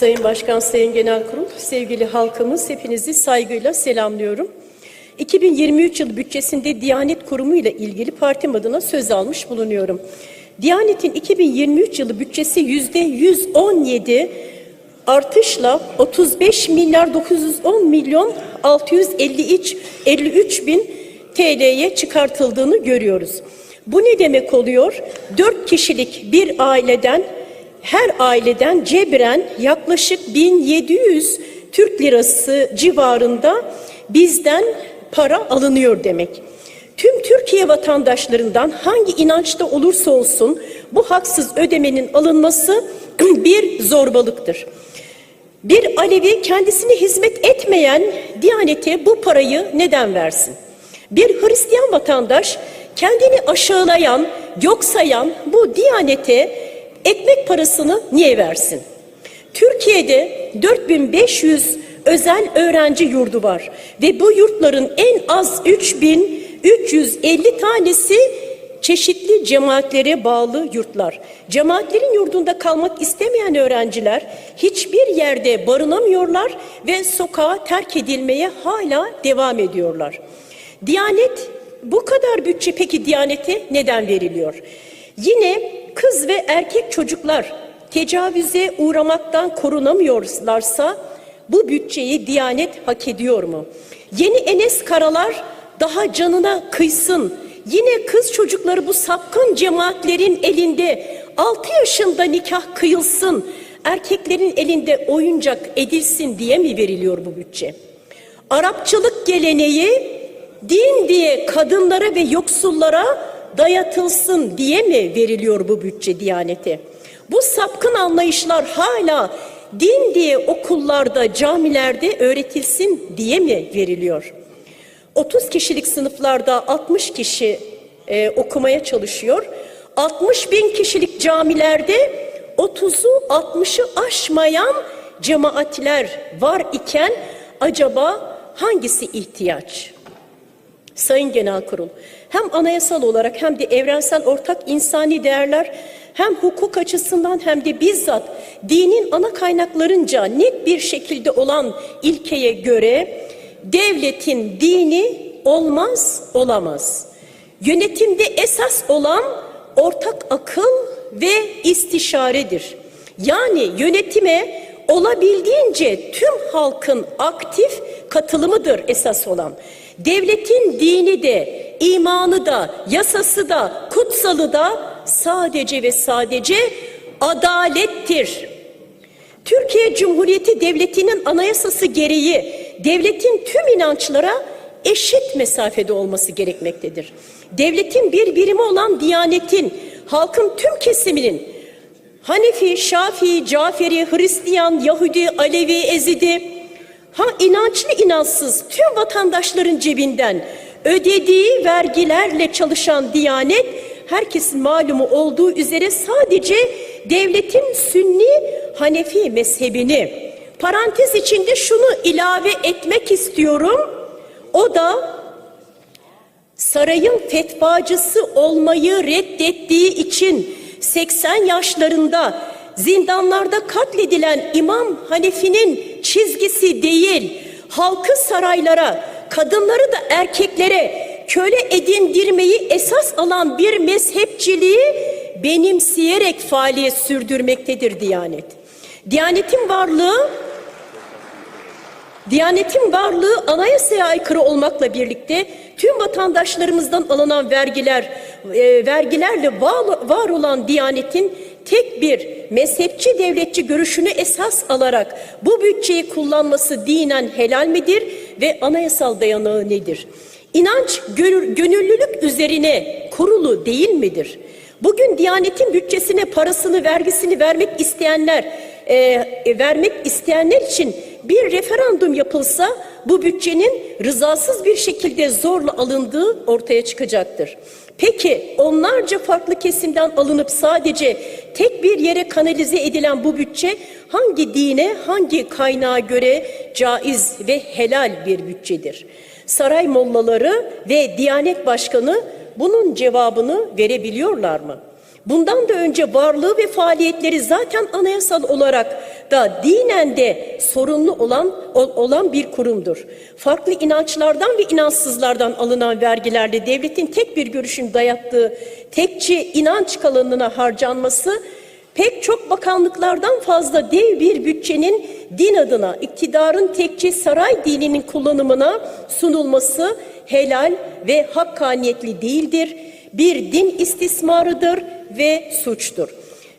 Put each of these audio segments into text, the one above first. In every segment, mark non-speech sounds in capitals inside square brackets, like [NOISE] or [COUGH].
Sayın Başkan, Sayın Genel Kurul, sevgili halkımız hepinizi saygıyla selamlıyorum. 2023 yılı bütçesinde Diyanet Kurumu ile ilgili partim adına söz almış bulunuyorum. Diyanet'in 2023 yılı bütçesi yüzde 117 artışla 35 milyar 910 milyon 653 53 bin TL'ye çıkartıldığını görüyoruz. Bu ne demek oluyor? 4 kişilik bir aileden her aileden cebren yaklaşık 1700 Türk lirası civarında bizden para alınıyor demek. Tüm Türkiye vatandaşlarından hangi inançta olursa olsun bu haksız ödemenin alınması [CLEARS THROAT] bir zorbalıktır. Bir Alevi kendisine hizmet etmeyen Diyanete bu parayı neden versin? Bir Hristiyan vatandaş kendini aşağılayan, yok sayan bu Diyanete ekmek parasını niye versin? Türkiye'de 4500 özel öğrenci yurdu var ve bu yurtların en az 3350 tanesi çeşitli cemaatlere bağlı yurtlar. Cemaatlerin yurdunda kalmak istemeyen öğrenciler hiçbir yerde barınamıyorlar ve sokağa terk edilmeye hala devam ediyorlar. Diyanet bu kadar bütçe peki Diyanete neden veriliyor? Yine kız ve erkek çocuklar tecavüze uğramaktan korunamıyorlarsa bu bütçeyi Diyanet hak ediyor mu? Yeni Enes Karalar daha canına kıysın. Yine kız çocukları bu sapkın cemaatlerin elinde 6 yaşında nikah kıyılsın. Erkeklerin elinde oyuncak edilsin diye mi veriliyor bu bütçe? Arapçılık geleneği din diye kadınlara ve yoksullara dayatılsın diye mi veriliyor bu bütçe Diyanete? Bu sapkın anlayışlar hala din diye okullarda, camilerde öğretilsin diye mi veriliyor? 30 kişilik sınıflarda 60 kişi e, okumaya çalışıyor. 60 bin kişilik camilerde 30'u 60'ı aşmayan cemaatler var iken acaba hangisi ihtiyaç? Sayın Genel Kurul, hem anayasal olarak hem de evrensel ortak insani değerler hem hukuk açısından hem de bizzat dinin ana kaynaklarınca net bir şekilde olan ilkeye göre devletin dini olmaz olamaz. Yönetimde esas olan ortak akıl ve istişaredir. Yani yönetime olabildiğince tüm halkın aktif katılımıdır esas olan. Devletin dini de, imanı da, yasası da, kutsalı da sadece ve sadece adalettir. Türkiye Cumhuriyeti Devleti'nin anayasası gereği devletin tüm inançlara eşit mesafede olması gerekmektedir. Devletin bir birimi olan Diyanetin, halkın tüm kesiminin Hanefi, Şafii, Caferi, Hristiyan, Yahudi, Alevi, Ezidi, ha inançlı inançsız tüm vatandaşların cebinden ödediği vergilerle çalışan Diyanet, herkesin malumu olduğu üzere sadece devletin Sünni Hanefi mezhebini parantez içinde şunu ilave etmek istiyorum. O da sarayın fetvacısı olmayı reddettiği için 80 yaşlarında zindanlarda katledilen İmam Hanefi'nin çizgisi değil, halkı saraylara, kadınları da erkeklere köle edindirmeyi esas alan bir mezhepçiliği benimseyerek faaliyet sürdürmektedir Diyanet. Diyanetin varlığı Diyanetin varlığı anayasaya aykırı olmakla birlikte tüm vatandaşlarımızdan alınan vergiler, e, vergilerle var, var olan Diyanetin tek bir mezhepçi devletçi görüşünü esas alarak bu bütçeyi kullanması dinen helal midir ve anayasal dayanağı nedir? İnanç gönüllülük üzerine kurulu değil midir? Bugün Diyanet'in bütçesine parasını, vergisini vermek isteyenler, e, e, vermek isteyenler için bir referandum yapılsa bu bütçenin rızasız bir şekilde zorla alındığı ortaya çıkacaktır. Peki onlarca farklı kesimden alınıp sadece tek bir yere kanalize edilen bu bütçe hangi dine, hangi kaynağa göre caiz ve helal bir bütçedir? Saray mollaları ve Diyanet Başkanı bunun cevabını verebiliyorlar mı? Bundan da önce varlığı ve faaliyetleri zaten anayasal olarak da dinen de sorumlu olan olan bir kurumdur. Farklı inançlardan ve inançsızlardan alınan vergilerle devletin tek bir görüşün dayattığı tekçi inanç kalanına harcanması pek çok bakanlıklardan fazla dev bir bütçenin din adına iktidarın tekçi saray dininin kullanımına sunulması helal ve hakkaniyetli değildir. Bir din istismarıdır ve suçtur.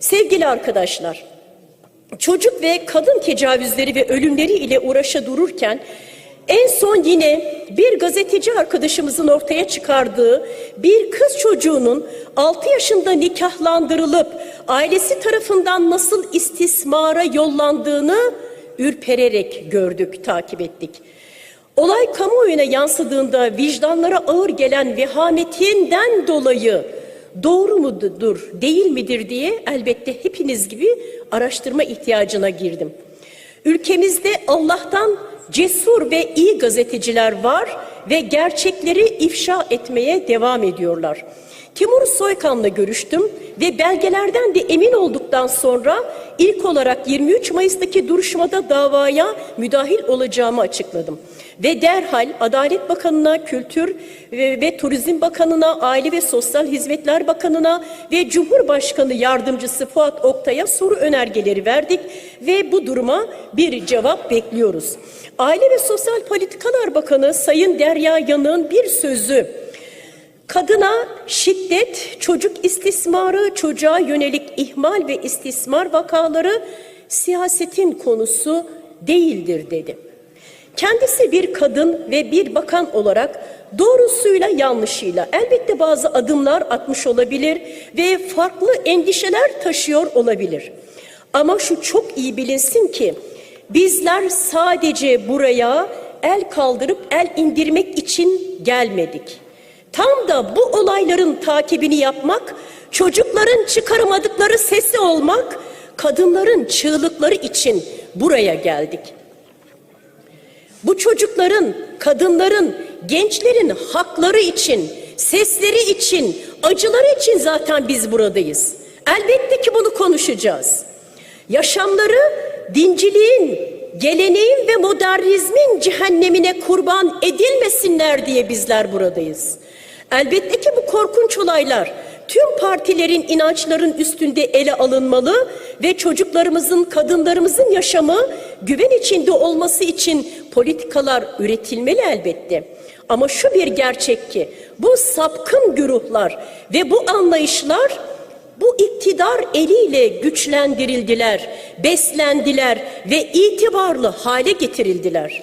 Sevgili arkadaşlar, çocuk ve kadın tecavüzleri ve ölümleri ile uğraşa dururken en son yine bir gazeteci arkadaşımızın ortaya çıkardığı bir kız çocuğunun 6 yaşında nikahlandırılıp ailesi tarafından nasıl istismara yollandığını ürpererek gördük, takip ettik. Olay kamuoyuna yansıdığında vicdanlara ağır gelen vehametinden dolayı doğru mudur, değil midir diye elbette hepiniz gibi araştırma ihtiyacına girdim. Ülkemizde Allah'tan cesur ve iyi gazeteciler var ve gerçekleri ifşa etmeye devam ediyorlar. Timur Soykan'la görüştüm ve belgelerden de emin olduktan sonra ilk olarak 23 Mayıs'taki duruşmada davaya müdahil olacağımı açıkladım. Ve derhal Adalet Bakanı'na, Kültür ve, Turizm Bakanı'na, Aile ve Sosyal Hizmetler Bakanı'na ve Cumhurbaşkanı Yardımcısı Fuat Oktay'a soru önergeleri verdik ve bu duruma bir cevap bekliyoruz. Aile ve Sosyal Politikalar Bakanı Sayın Derya Yanık'ın bir sözü Kadına şiddet, çocuk istismarı, çocuğa yönelik ihmal ve istismar vakaları siyasetin konusu değildir dedi. Kendisi bir kadın ve bir bakan olarak doğrusuyla yanlışıyla elbette bazı adımlar atmış olabilir ve farklı endişeler taşıyor olabilir. Ama şu çok iyi bilinsin ki bizler sadece buraya el kaldırıp el indirmek için gelmedik. Tam da bu olayların takibini yapmak, çocukların çıkaramadıkları sesi olmak, kadınların çığlıkları için buraya geldik. Bu çocukların, kadınların, gençlerin hakları için, sesleri için, acıları için zaten biz buradayız. Elbette ki bunu konuşacağız. Yaşamları dinciliğin, geleneğin ve modernizmin cehennemine kurban edilmesinler diye bizler buradayız. Elbette ki bu korkunç olaylar tüm partilerin inançların üstünde ele alınmalı ve çocuklarımızın, kadınlarımızın yaşamı güven içinde olması için politikalar üretilmeli elbette. Ama şu bir gerçek ki bu sapkın güruhlar ve bu anlayışlar bu iktidar eliyle güçlendirildiler, beslendiler ve itibarlı hale getirildiler.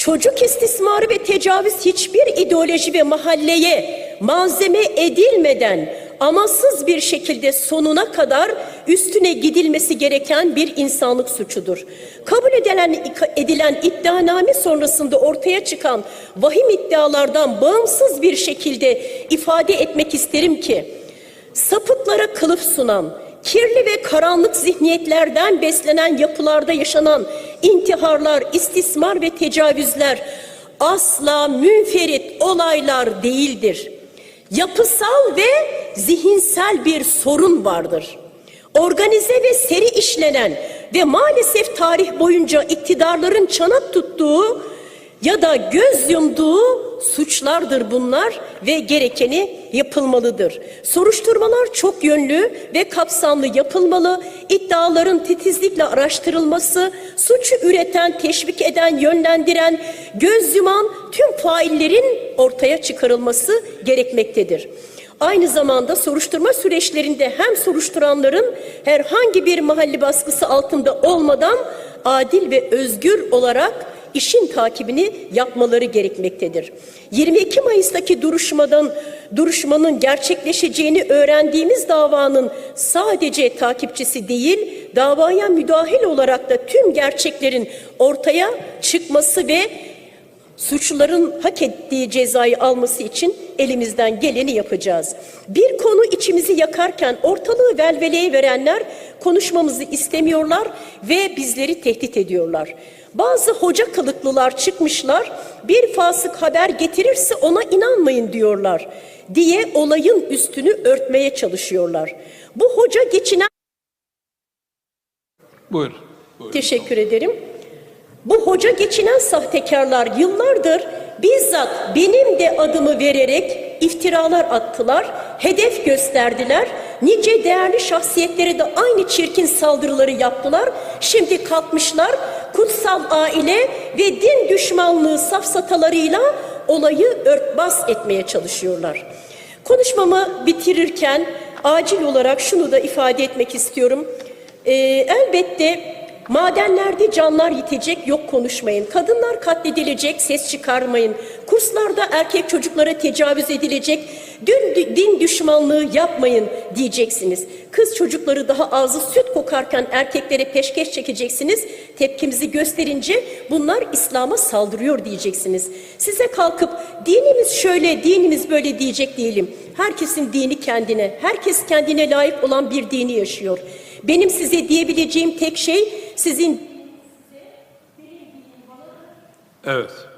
Çocuk istismarı ve tecavüz hiçbir ideoloji ve mahalleye malzeme edilmeden amansız bir şekilde sonuna kadar üstüne gidilmesi gereken bir insanlık suçudur. Kabul edilen, edilen iddianame sonrasında ortaya çıkan vahim iddialardan bağımsız bir şekilde ifade etmek isterim ki sapıklara kılıf sunan, kirli ve karanlık zihniyetlerden beslenen yapılarda yaşanan intiharlar, istismar ve tecavüzler asla münferit olaylar değildir. Yapısal ve zihinsel bir sorun vardır. Organize ve seri işlenen ve maalesef tarih boyunca iktidarların çanak tuttuğu ya da göz yumduğu suçlardır bunlar ve gerekeni yapılmalıdır. Soruşturmalar çok yönlü ve kapsamlı yapılmalı. İddiaların titizlikle araştırılması, suçu üreten, teşvik eden, yönlendiren, göz yuman tüm faillerin ortaya çıkarılması gerekmektedir. Aynı zamanda soruşturma süreçlerinde hem soruşturanların herhangi bir mahalli baskısı altında olmadan adil ve özgür olarak işin takibini yapmaları gerekmektedir. 22 Mayıs'taki duruşmadan duruşmanın gerçekleşeceğini öğrendiğimiz davanın sadece takipçisi değil, davaya müdahil olarak da tüm gerçeklerin ortaya çıkması ve Suçluların hak ettiği cezayı alması için elimizden geleni yapacağız. Bir konu içimizi yakarken ortalığı velveleye verenler konuşmamızı istemiyorlar ve bizleri tehdit ediyorlar. Bazı hoca kılıklılar çıkmışlar, bir fasık haber getirirse ona inanmayın diyorlar diye olayın üstünü örtmeye çalışıyorlar. Bu hoca geçinen Buyur. Buyur. Teşekkür ederim. Bu hoca geçinen sahtekarlar yıllardır bizzat benim de adımı vererek iftiralar attılar, hedef gösterdiler. Nice değerli şahsiyetlere de aynı çirkin saldırıları yaptılar. Şimdi kalkmışlar kutsal aile ve din düşmanlığı safsatalarıyla olayı örtbas etmeye çalışıyorlar. Konuşmamı bitirirken acil olarak şunu da ifade etmek istiyorum. Ee, elbette madenlerde canlar yitecek yok konuşmayın. Kadınlar katledilecek ses çıkarmayın. Kurslarda erkek çocuklara tecavüz edilecek dün, din düşmanlığı yapmayın diyeceksiniz. Kız çocukları daha ağzı süt kokarken erkeklere peşkeş çekeceksiniz. Tepkimizi gösterince bunlar İslam'a saldırıyor diyeceksiniz. Size kalkıp dinimiz şöyle, dinimiz böyle diyecek değilim. Herkesin dini kendine, herkes kendine layık olan bir dini yaşıyor. Benim size diyebileceğim tek şey sizin Evet.